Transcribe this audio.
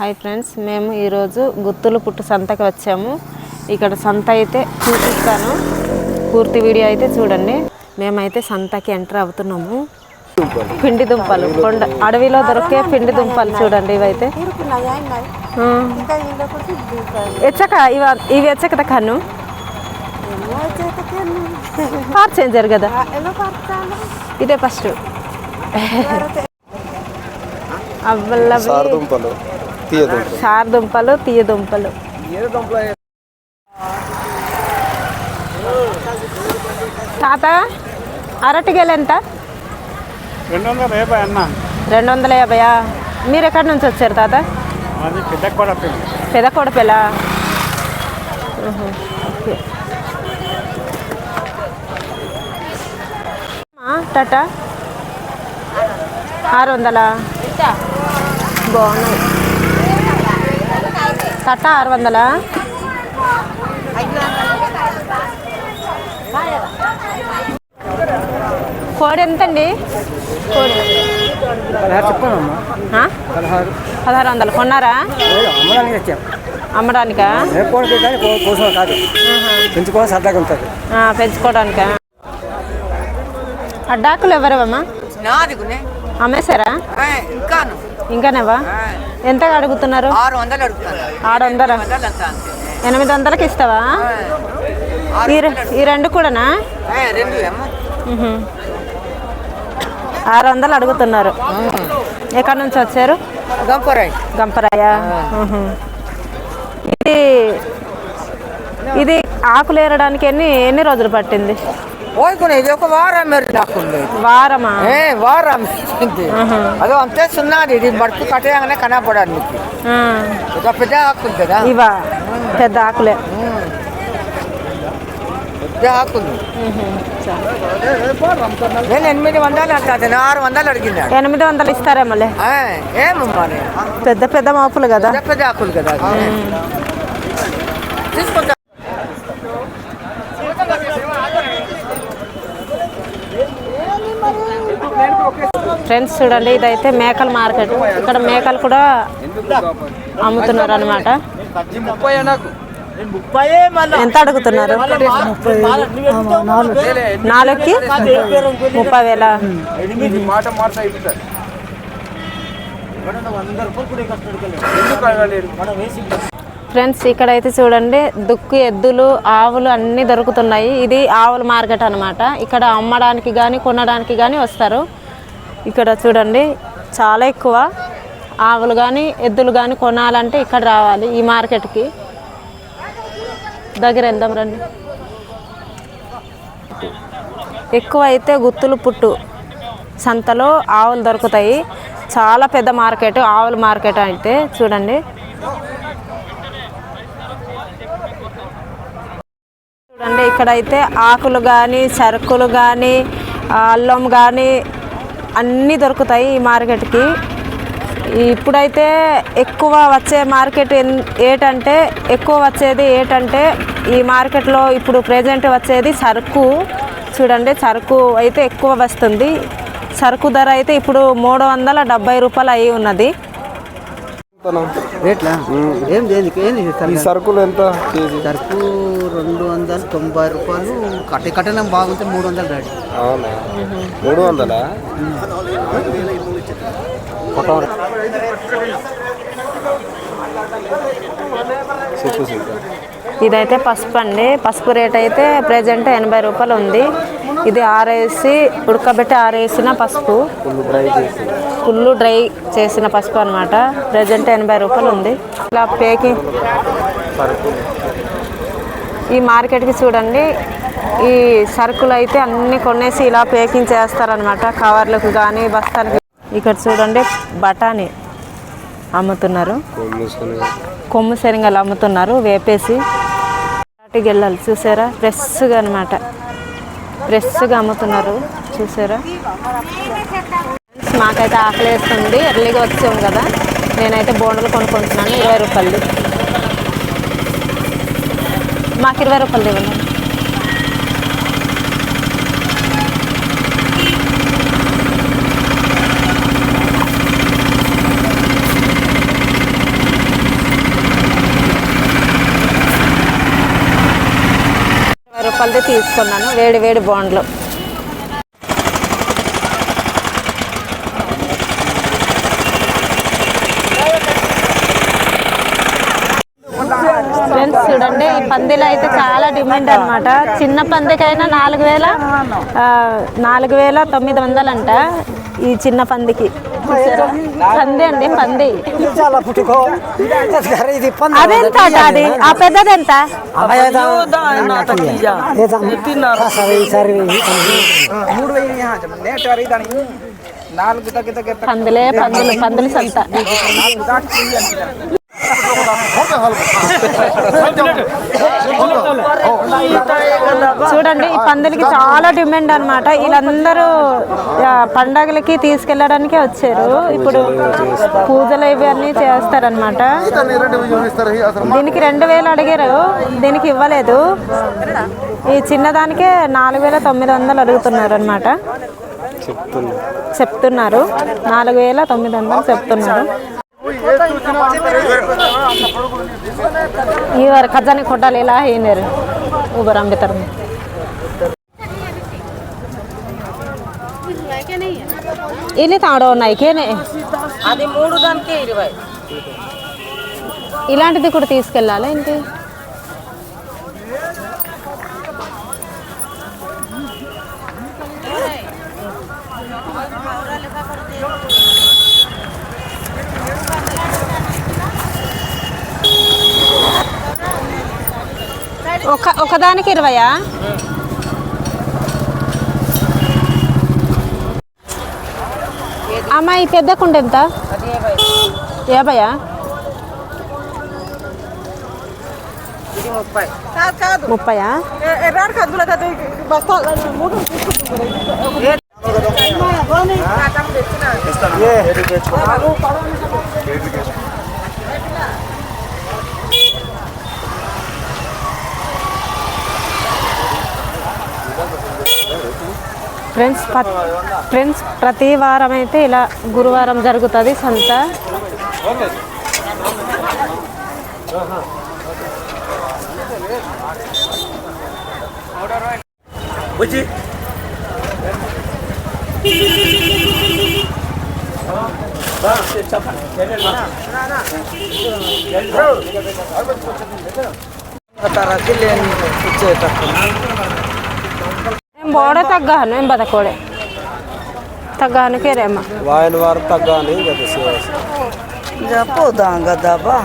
Hi friends మేము ఈరోజు గుత్తులు పుట్టు సంతకి వచ్చాము. ఇక్కడ సంత అయితే చూపిస్తాను. పూర్తి వీడియో అయితే చూడండి. మేమైతే సంతకి ఎంటర్ అవుతున్నాము. పిండి దుంపలు కొండ అడవిలో దొరికే పిండి దుంపలు చూడండి ఇవైతే. ఎచ్చక ఇవ ఇవి ఎచ్చకత కన్ను. పార్చేంజర్ కదా. ఇదే ఫస్ట్ అవ్వల్ల చార్ దుంపలు తీయ దుంపలు తాత అరటిగేలు ఎంత రెండు వందల యాభై అన్న. రెండు వందల యాభైయా మీరు ఎక్కడి నుంచి వచ్చారు తాత? అది పెద్ద కూడా పెళ్ళి పెదకోడపెల ఓకే టాటా? ఆరు వందలా బాగున్నాయి. టటా ఆరు వందలా? కోడి ఎంతండి? కోడి పదహారు. వందలు. కొన్నారా? అమ్మడానికి పెంచుకోవడానికా? అడ్డాకులు ఎవరవమ్మా? అమ్మేశారా? ఇంకాను. ఇంకానేవా? ఎంత అడుగుతున్నారు? ఆరు వందలు ఆరు ఎనిమిది వందలకి ఇస్తావా? ఈ రెండు కూడానా. ఆరు వందలు అడుగుతున్నారు. ఎక్కడి నుంచి వచ్చారు? గంపరాయి. ఇది ఇది ఆకులు ఏరడానికి ఎన్ని ఎన్ని రోజులు పట్టింది? పోయికునే ఇది ఒక వారం మీరు నాకుంది వారమా ఏ వారం ఇది. అదో అంతే సున్నాది ఇది మడుపు కట్టేయగానే కనపడాలి నీకు ఆ. ఒక పెద్ద ఆకులు కదా ఇవా పెద్ద ఆకులే పెద్ద ఆకులు నేను ఎనిమిది వందలు అంటాను ఆరు వందలు అడిగినాడు ఎనిమిది వందలు ఇస్తారేమోలే ఏ, ఏమమ్మా నేను? పెద్ద పెద్ద మాపులు కదా పెద్ద పెద్ద ఆకులు కదా అది. తీసుకుంటా ఫ్రెండ్స్ చూడండి ఇదైతే మేకల మార్కెట్. ఇక్కడ మేకలు కూడా అమ్ముతున్నారు అనమాట ఎంత అడుగుతున్నారు? నాలుగుకి ముప్పై వేల ఫ్రెండ్స్ ఇక్కడైతే చూడండి దుక్కు ఎద్దులు ఆవులు అన్నీ దొరుకుతున్నాయి. ఇది ఆవుల మార్కెట్ అనమాట ఇక్కడ అమ్మడానికి కానీ కొనడానికి కానీ వస్తారు. ఇక్కడ చూడండి చాలా ఎక్కువ ఆవులు కానీ ఎద్దులు కానీ కొనాలంటే ఇక్కడ రావాలి ఈ మార్కెట్కి. దగ్గర వెళ్దాం రండి. ఎక్కువ అయితే గుత్తులు పుట్టు సంతలో ఆవులు దొరుకుతాయి. చాలా పెద్ద మార్కెట్ ఆవుల మార్కెట్ అయితే చూడండి. చూడండి ఇక్కడైతే ఆకులు కానీ సరుకులు కానీ అల్లం కానీ అన్నీ దొరుకుతాయి ఈ మార్కెట్కి. ఇప్పుడైతే ఎక్కువ వచ్చే మార్కెట్ ఎన్- ఏటంటే ఎక్కువ వచ్చేది ఏటంటే ఈ మార్కెట్లో ఇప్పుడు ప్రజెంట్ వచ్చేది సరుకు. చూడండి సరుకు అయితే ఎక్కువ వస్తుంది. సరుకు ధర అయితే ఇప్పుడు మూడు వందల డెబ్బై రూపాయలు అయి ఉన్నది. రేట్లా? ఏం దేనికి ఏంది ఈ సరుకులు ఎంత కేజీ? సరుకు రెండు వందల తొంభై రూపాయలు. కట్ట కట్టడం బాగుంటే మూడు వందలు రేటు అవునా? మూడు వందలా? ఇదైతే పసుపు అండి. పసుపు రేట్ అయితే ప్రజెంట్ ఎనభై రూపాయలు ఉంది. ఇది ఆరేసి ఉడకబెట్టి ఆరేసిన పసుపు. ఫుల్ డ్రై చేసిన పసుపు అనమాట ప్రజెంట్ ఎనభై రూపాయలు ఉంది. ఇలా పేకింగ్ ఈ మార్కెట్కి చూడండి. ఈ సరుకులు అయితే అన్ని కొనేసి ఇలా పేకింగ్ చేస్తారనమాట కవర్లకు కానీ బస్తాలకి ఇక్కడ చూడండి బఠానీ అమ్ముతున్నారు. కొమ్ము శనగలు అమ్ముతున్నారు వేపేసి. వాటికి వెళ్ళాలి చూసారా? ఫ్రెష్గా అనమాట ఫ్రెష్గా అమ్ముతున్నారు. చూసారా? మాకైతే ఆకలి వేస్తుంది ఎర్లీగా వచ్చాం కదా. నేనైతే బోండలు కొనుక్కుంటున్నాను. ఇరవై రూపాయలు. మాకు ఇరవై రూపాయలు ఇవ్వండి. రూపాయలది తీసుకున్నాను. వేడి వేడి బాండ్లు. ఫ్రెండ్స్ చూడండి ఈ పందిలు అయితే చాలా డిమాండ్ అనమాట చిన్న పందికైనా నాలుగు వేల నాలుగు వేల తొమ్మిది వందలంట అంట ఈ చిన్న పందికి. చూసారా? పంది అండి పంది. చాలా పుట్టుకో ఇది పంది అదెంత అట అది ఆ పెద్దది ఎంత పందులే పందులు పందులు సంత చూడండి ఈ పందులకి చాలా డిమాండ్ అన్నమాట వీళ్ళందరూ ఆ, పండగలకి తీసుకెళ్ళడానికే వచ్చారు ఇప్పుడు పూజలు ఇవి అన్నీ చేస్తారనమాట దీనికి రెండు వేలు అడిగారు దీనికి ఇవ్వలేదు ఈ చిన్నదానికే నాలుగు వేల తొమ్మిది వందలు అడుగుతున్నారు అనమాట చెప్తున్నా చెప్తున్నారు నాలుగు వేల తొమ్మిది వందలు చెప్తున్నారు ಇವರು ಖಜಾನೆ ಕೊಟ್ಟಲಿಲ್ಲ ಏನೇರು ಊಬರ್ ಅಂಬಿತರ ఇన్ని తాడు ఉన్నాయి? కేనే అది మూడు దానికి ఇరవై. ఇలాంటిది కూడా తీసుకెళ్ళాలా ఏంటి? ఒక ఒకదానికి ఇరవయా? అమ్మ ఈ పెద్ద కుండ ఎంత యాభయా ఇది ముప్పై ఫ్రెండ్స్ ఫ్రెండ్స్ ప్రతి వారం అయితే ఇలా గురువారం జరుగుతుంది సంత. ఏం బోడే తగ్గాను ఏం బతకోడే తగ్గానుకే రేమ్మ వాయన వారు తగ్గ అని కదా పోదాం కదా